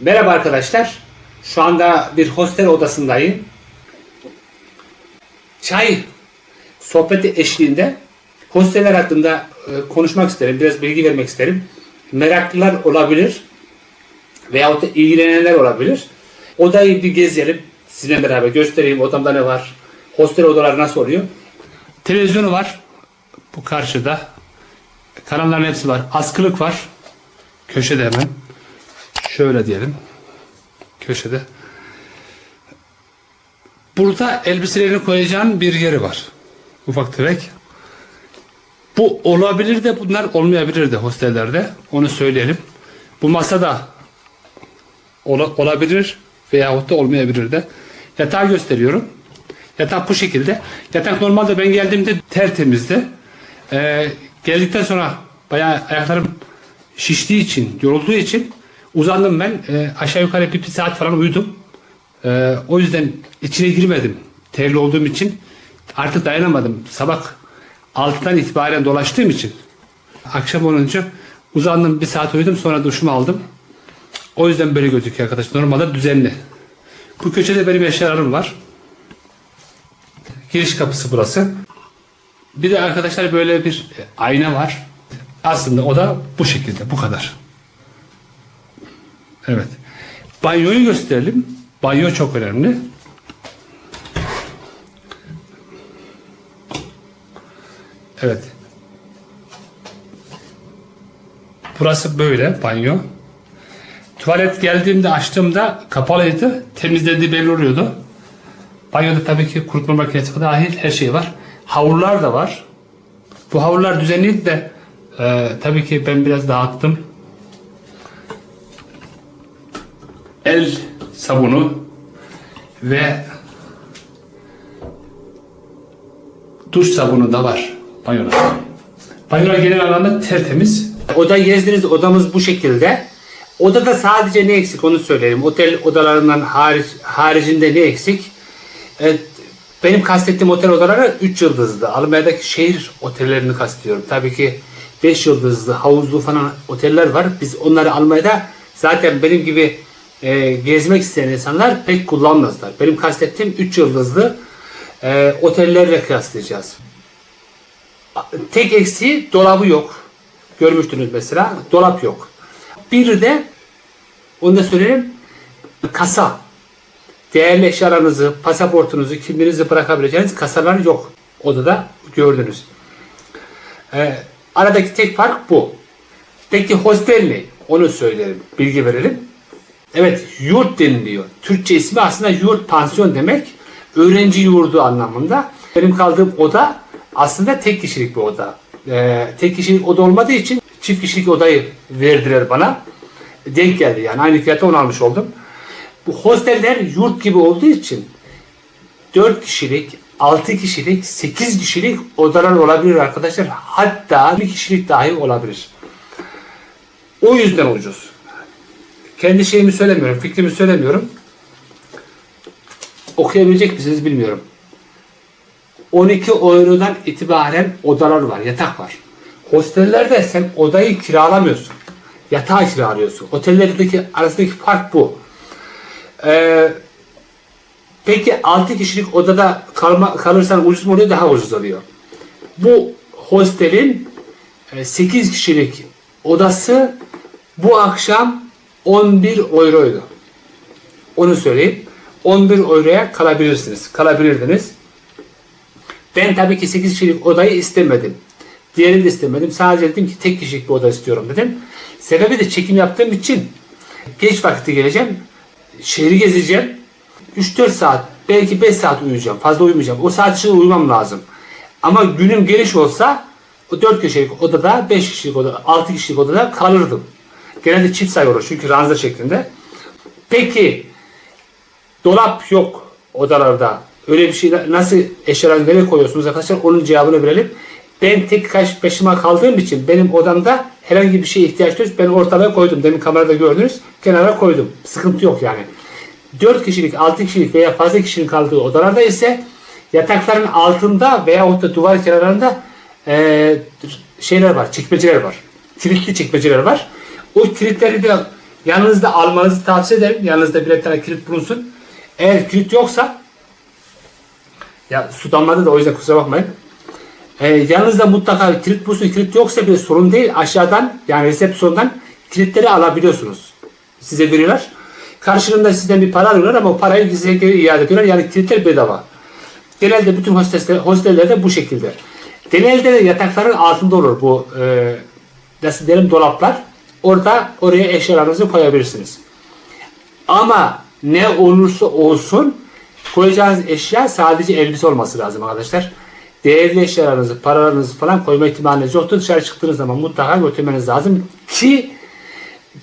Merhaba arkadaşlar. Şu anda bir hostel odasındayım. Çay sohbeti eşliğinde hosteller hakkında e, konuşmak isterim. Biraz bilgi vermek isterim. Meraklılar olabilir. Veyahut da ilgilenenler olabilir. Odayı bir gezelim. Sizinle beraber göstereyim odamda ne var. Hostel odaları nasıl oluyor. Televizyonu var. Bu karşıda. Kanalların hepsi var. Askılık var. Köşede hemen. Şöyle diyelim. Köşede. Burada elbiselerini koyacağın bir yeri var. Ufak tefek. Bu olabilir de bunlar olmayabilir de hostellerde. Onu söyleyelim. Bu masa da ola- olabilir veyahut da olmayabilir de. Yatağı gösteriyorum. Yatak bu şekilde. Yatak normalde ben geldiğimde tertemizdi. Ee, geldikten sonra bayağı ayaklarım şiştiği için, yorulduğu için uzandım ben. Ee, aşağı yukarı bir, bir saat falan uyudum. Ee, o yüzden içine girmedim. Terli olduğum için artık dayanamadım. Sabah 6'dan itibaren dolaştığım için akşam olunca uzandım bir saat uyudum sonra duşumu aldım. O yüzden böyle gözüküyor arkadaş. Normalde düzenli. Bu köşede benim eşyalarım var. Giriş kapısı burası. Bir de arkadaşlar böyle bir e, ayna var. Aslında o da bu şekilde. Bu kadar. Evet. Banyoyu gösterelim. Banyo çok önemli. Evet. Burası böyle banyo. Tuvalet geldiğimde açtığımda kapalıydı. Temizlediği belli oluyordu. Banyoda tabii ki kurutma makinesi dahil her şey var. Havlular da var. Bu havlular düzenliydi de e, tabii ki ben biraz dağıttım. El sabunu ve duş sabunu da var banyoda. Banyolar genel anlamda tertemiz. Odayı gezdiniz odamız bu şekilde. Odada sadece ne eksik onu söyleyeyim. Otel odalarından hariç, haricinde ne eksik? Evet, benim kastettiğim otel odaları 3 yıldızlı. Almanya'daki şehir otellerini kastediyorum. Tabii ki 5 yıldızlı, havuzlu falan oteller var. Biz onları Almanya'da zaten benim gibi e, gezmek isteyen insanlar pek kullanmazlar. Benim kastettiğim 3 yıldızlı e, otellerle kıyaslayacağız. Tek eksiği dolabı yok. Görmüştünüz mesela. Dolap yok. Bir de onu da söyleyeyim. Kasa. Değerli eşyalarınızı, pasaportunuzu, kimliğinizi bırakabileceğiniz kasalar yok. Odada gördünüz. Ee, aradaki tek fark bu. Peki hostel ne? Onu söyleyelim, bilgi verelim. Evet, yurt deniliyor. Türkçe ismi aslında yurt pansiyon demek. Öğrenci yurdu anlamında. Benim kaldığım oda aslında tek kişilik bir oda. Ee, tek kişilik oda olmadığı için çift kişilik odayı verdiler bana. Denk geldi yani. Aynı fiyata onu almış oldum. Bu hosteller yurt gibi olduğu için 4 kişilik, 6 kişilik, 8 kişilik odalar olabilir arkadaşlar. Hatta 1 kişilik dahi olabilir. O yüzden ucuz. Kendi şeyimi söylemiyorum, fikrimi söylemiyorum. Okuyabilecek misiniz bilmiyorum. 12 eurodan itibaren odalar var, yatak var. Hostellerde sen odayı kiralamıyorsun. Yatağı kiralıyorsun. Otellerdeki arasındaki fark bu. Ee, peki 6 kişilik odada kalma, kalırsan ucuz mu oluyor? Daha ucuz oluyor. Bu hostelin 8 kişilik odası bu akşam 11 euroydu. Onu söyleyeyim. 11 euroya kalabilirsiniz. Kalabilirdiniz. Ben tabii ki 8 kişilik odayı istemedim. Diğerini de istemedim. Sadece dedim ki tek kişilik bir oda istiyorum dedim. Sebebi de çekim yaptığım için geç vakti geleceğim. Şehri gezeceğim. 3-4 saat, belki 5 saat uyuyacağım. Fazla uyumayacağım. O saat içinde uyumam lazım. Ama günüm geniş olsa o 4 kişilik odada, 5 kişilik odada, 6 kişilik odada kalırdım. Genelde çift sayı çünkü ranza şeklinde. Peki dolap yok odalarda. Öyle bir şey nasıl eşyalarınızı nereye koyuyorsunuz arkadaşlar? Onun cevabını verelim. Ben tek kaş başıma kaldığım için benim odamda herhangi bir şeye ihtiyaç yok. Ben ortalığa koydum. Demin kamerada gördünüz. Kenara koydum. Sıkıntı yok yani. 4 kişilik, 6 kişilik veya fazla kişinin kaldığı odalarda ise yatakların altında veya da duvar kenarlarında eee, şeyler var, çekmeceler var. Kilitli çekmeceler var. O kilitleri de Yanınızda almanızı tavsiye ederim. Yanınızda birer tane kilit bulunsun. Eğer kilit yoksa ya su damladı da o yüzden kusura bakmayın. Ee, yanınızda mutlaka kilit bulunsun. Kilit yoksa bir sorun değil. Aşağıdan yani resepsiyondan kilitleri alabiliyorsunuz. Size veriyorlar. Karşılığında sizden bir para alıyorlar ama o parayı size geri iade ediyorlar. Yani kilitler bedava. Genelde bütün hostesler, hostellerde bu şekilde. Genelde de yatakların altında olur bu e, nasıl diyelim dolaplar. Orada oraya eşyalarınızı koyabilirsiniz. Ama ne olursa olsun koyacağınız eşya sadece elbise olması lazım arkadaşlar. Değerli eşyalarınızı, paralarınızı falan koyma ihtimaliniz yoktur. Dışarı çıktığınız zaman mutlaka götürmeniz lazım ki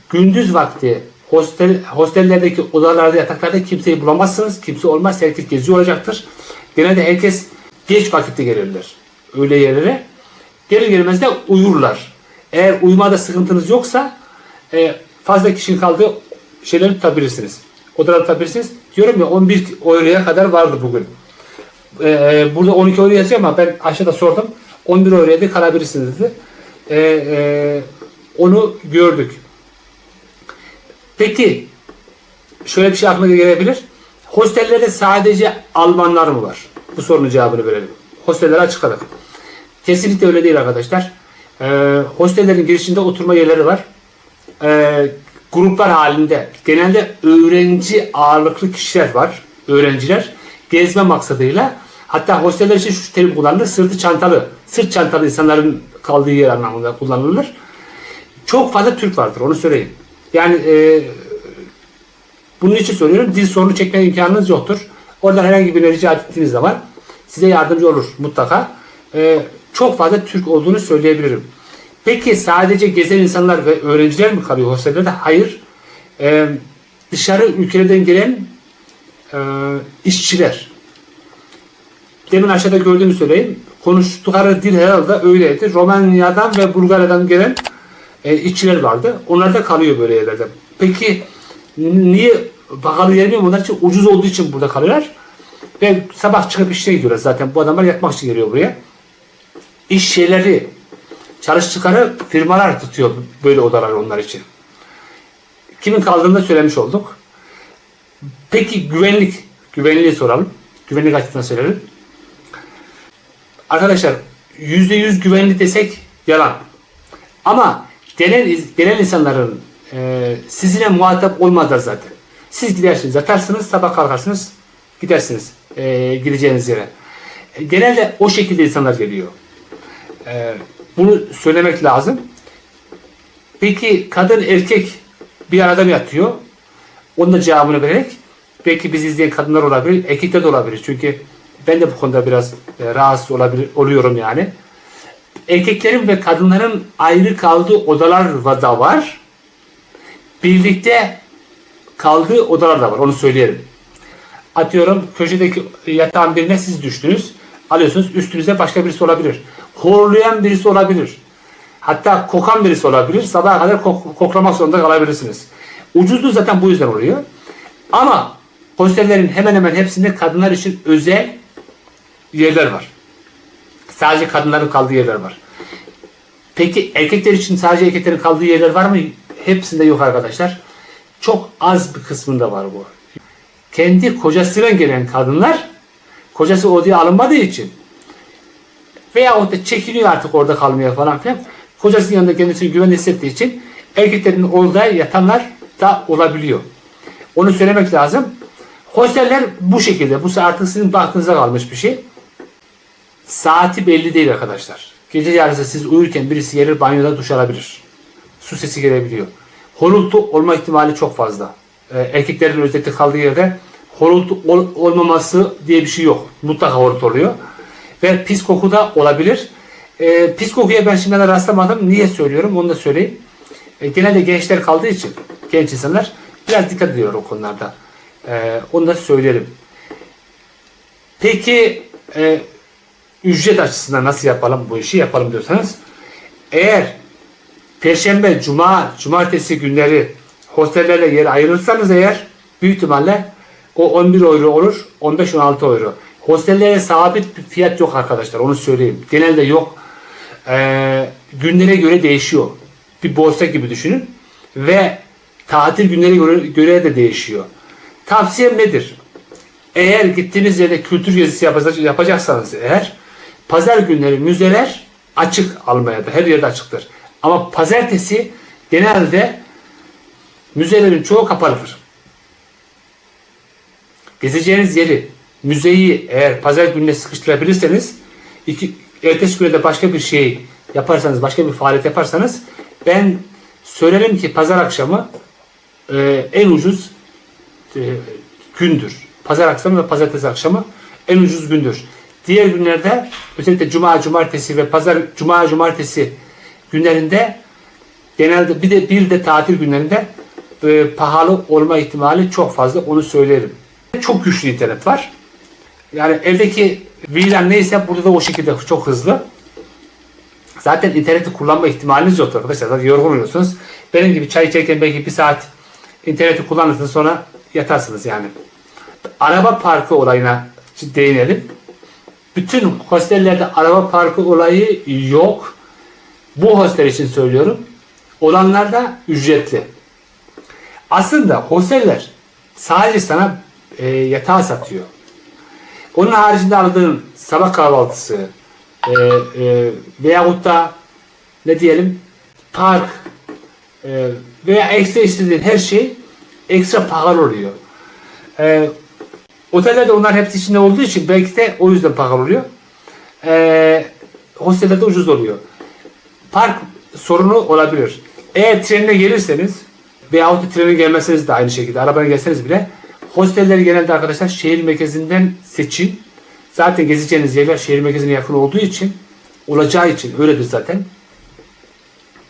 gündüz vakti hostel hostellerdeki odalarda, yataklarda kimseyi bulamazsınız. Kimse olmaz. Herkes geziyor olacaktır. Genelde herkes geç vakitte gelirler. Öyle yerlere. Gelir gelmez de uyurlar. Eğer uyumada sıkıntınız yoksa e, fazla kişinin kaldığı şeyleri tutabilirsiniz. Odaları tutabilirsiniz. Diyorum ya 11 euroya kadar vardı bugün. E, e, burada 12 euro yazıyor ama ben aşağıda sordum. 11 euroya da kalabilirsiniz dedi. E, e, onu gördük. Peki şöyle bir şey aklına gelebilir. Hostellerde sadece Almanlar mı var? Bu sorunun cevabını verelim. Hostelleri açıkladık. Kesinlikle öyle değil arkadaşlar. Ee, hostellerin girişinde oturma yerleri var. Ee, gruplar halinde genelde öğrenci ağırlıklı kişiler var. Öğrenciler gezme maksadıyla hatta hosteller için şu terim kullanılır. Sırtı çantalı, sırt çantalı insanların kaldığı yer anlamında kullanılır. Çok fazla Türk vardır onu söyleyeyim. Yani e, bunun için söylüyorum. Dil sorunu çekme imkanınız yoktur. Oradan herhangi birine rica ettiğiniz zaman size yardımcı olur mutlaka. Ee, çok fazla Türk olduğunu söyleyebilirim. Peki sadece gezen insanlar ve öğrenciler mi kalıyor hostellerde? Hayır. Ee, dışarı ülkelerden gelen e, işçiler. Demin aşağıda gördüğümü söyleyeyim. Konuştukları dil herhalde öyleydi. Romanya'dan ve Bulgarya'dan gelen e, işçiler vardı. Onlar da kalıyor böyle yerlerde. Peki niye pahalı yer mi? Onlar için ucuz olduğu için burada kalıyorlar. Ve sabah çıkıp işe gidiyorlar zaten. Bu adamlar yatmak için geliyor buraya. İş yerleri, çalıştıkları firmalar tutuyor böyle odalar onlar için. Kimin kaldığını da söylemiş olduk. Peki güvenlik, güvenliği soralım. Güvenlik açısından söyleyelim. Arkadaşlar %100 güvenli desek yalan. Ama genel, genel insanların e, sizinle muhatap olmazlar zaten. Siz gidersiniz, yatarsınız, sabah kalkarsınız, gidersiniz e, gideceğiniz yere. E, genelde o şekilde insanlar geliyor. E, bunu söylemek lazım. Peki kadın erkek bir arada mı yatıyor? Onun da cevabını vererek belki bizi izleyen kadınlar olabilir, erkekler de olabilir. Çünkü ben de bu konuda biraz e, rahatsız olabilir, oluyorum yani. Erkeklerin ve kadınların ayrı kaldığı odalar da var. Birlikte kaldığı odalar da var. Onu söyleyelim. Atıyorum köşedeki yatağın birine siz düştünüz. Alıyorsunuz. Üstünüze başka birisi olabilir. Horlayan birisi olabilir. Hatta kokan birisi olabilir. Sabaha kadar kok- koklamak zorunda kalabilirsiniz. Ucuzluğu zaten bu yüzden oluyor. Ama hostellerin hemen hemen hepsinde kadınlar için özel yerler var. Sadece kadınların kaldığı yerler var. Peki erkekler için sadece erkeklerin kaldığı yerler var mı? Hepsinde yok arkadaşlar. Çok az bir kısmında var bu. Kendi kocasıyla gelen kadınlar kocası odaya alınmadığı için veya o da çekiniyor artık orada kalmaya falan filan. Kocasının yanında kendisini güven hissettiği için erkeklerin orada yatanlar da olabiliyor. Onu söylemek lazım. Hosteller bu şekilde. Bu artık sizin baktığınıza kalmış bir şey. Saati belli değil arkadaşlar. Gece yarısı siz uyurken birisi gelir banyoda duş alabilir. Su sesi gelebiliyor. Horultu olma ihtimali çok fazla. Ee, erkeklerin özellikle kaldığı yerde horultu ol- olmaması diye bir şey yok. Mutlaka horultu oluyor. Ve pis koku da olabilir. Ee, pis kokuya ben şimdiden rastlamadım. Niye söylüyorum onu da söyleyeyim. Ee, genelde gençler kaldığı için genç insanlar biraz dikkat ediyor o konularda. Ee, onu da söyleyelim. Peki e, ücret açısından nasıl yapalım bu işi yapalım diyorsanız eğer Perşembe, Cuma, Cumartesi günleri hostellerle yer ayırırsanız eğer büyük ihtimalle o 11 euro olur, 15-16 euro. Hostellere sabit bir fiyat yok arkadaşlar, onu söyleyeyim. Genelde yok. Ee, günlere göre değişiyor. Bir borsa gibi düşünün. Ve tatil günleri göre, göre de değişiyor. Tavsiyem nedir? Eğer gittiğiniz yerde kültür gezisi yapacak- yapacaksanız eğer pazar günleri müzeler açık almaya da her yerde açıktır. Ama pazartesi genelde müzelerin çoğu kapalıdır. Gezeceğiniz yeri, müzeyi eğer pazar gününe sıkıştırabilirseniz iki, ertesi güne de başka bir şey yaparsanız, başka bir faaliyet yaparsanız ben söylerim ki pazar akşamı e, en ucuz e, gündür. Pazar akşamı ve pazartesi akşamı en ucuz gündür. Diğer günlerde özellikle cuma, cumartesi ve pazar, cuma, cumartesi günlerinde genelde bir de bir de tatil günlerinde e, pahalı olma ihtimali çok fazla onu söylerim. Çok güçlü internet var. Yani evdeki VLAN neyse burada da o şekilde çok hızlı. Zaten interneti kullanma ihtimaliniz yok arkadaşlar. Zaten yorgun oluyorsunuz. Benim gibi çay içerken belki bir saat interneti kullanırsınız sonra yatarsınız yani. Araba parkı olayına değinelim. Bütün hostellerde araba parkı olayı yok. Bu hostel için söylüyorum. Olanlar da ücretli. Aslında hosteller sadece sana e, yatağı satıyor. Onun haricinde aldığın sabah kahvaltısı e, e, veyahut da ne diyelim park e, veya ekstra istediğin her şey ekstra pahalı oluyor. E, otellerde onlar hepsi içinde olduğu için belki de o yüzden pahalı oluyor. E, hostellerde ucuz oluyor. Park sorunu olabilir. Eğer trenle gelirseniz veyahut da trene gelmeseniz de aynı şekilde arabayla gelseniz bile hostelleri genelde arkadaşlar şehir merkezinden seçin. Zaten gezeceğiniz yerler şehir merkezine yakın olduğu için olacağı için öyledir zaten.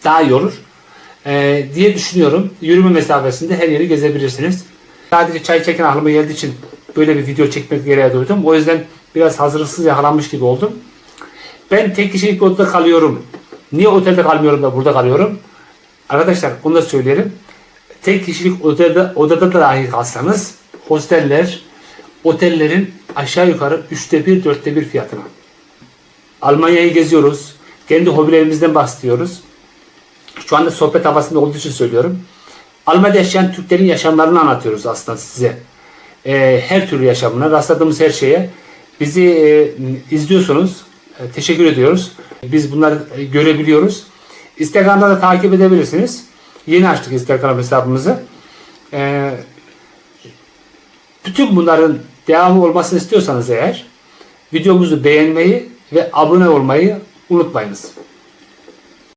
Daha iyi olur. Ee, diye düşünüyorum. Yürüme mesafesinde her yeri gezebilirsiniz. Sadece çay çeken aklıma geldiği için böyle bir video çekmek gereği duydum. O yüzden biraz hazırlıksız yakalanmış gibi oldum. Ben tek kişilik bir odada kalıyorum. Niye otelde kalmıyorum da burada kalıyorum? Arkadaşlar onu da söyleyelim. Tek kişilik odada, odada da dahi kalsanız hosteller otellerin aşağı yukarı üçte bir, dörtte bir fiyatına. Almanya'yı geziyoruz. Kendi hobilerimizden bahsediyoruz. Şu anda sohbet havasında olduğu için söylüyorum. Almanya'da yaşayan Türklerin yaşamlarını anlatıyoruz aslında size. Ee, her türlü yaşamına, rastladığımız her şeye. Bizi e, izliyorsunuz. E, teşekkür ediyoruz. Biz bunları e, görebiliyoruz. Instagram'da da takip edebilirsiniz. Yeni açtık Instagram hesabımızı. Ee, bütün bunların devamı olmasını istiyorsanız eğer videomuzu beğenmeyi ve abone olmayı unutmayınız.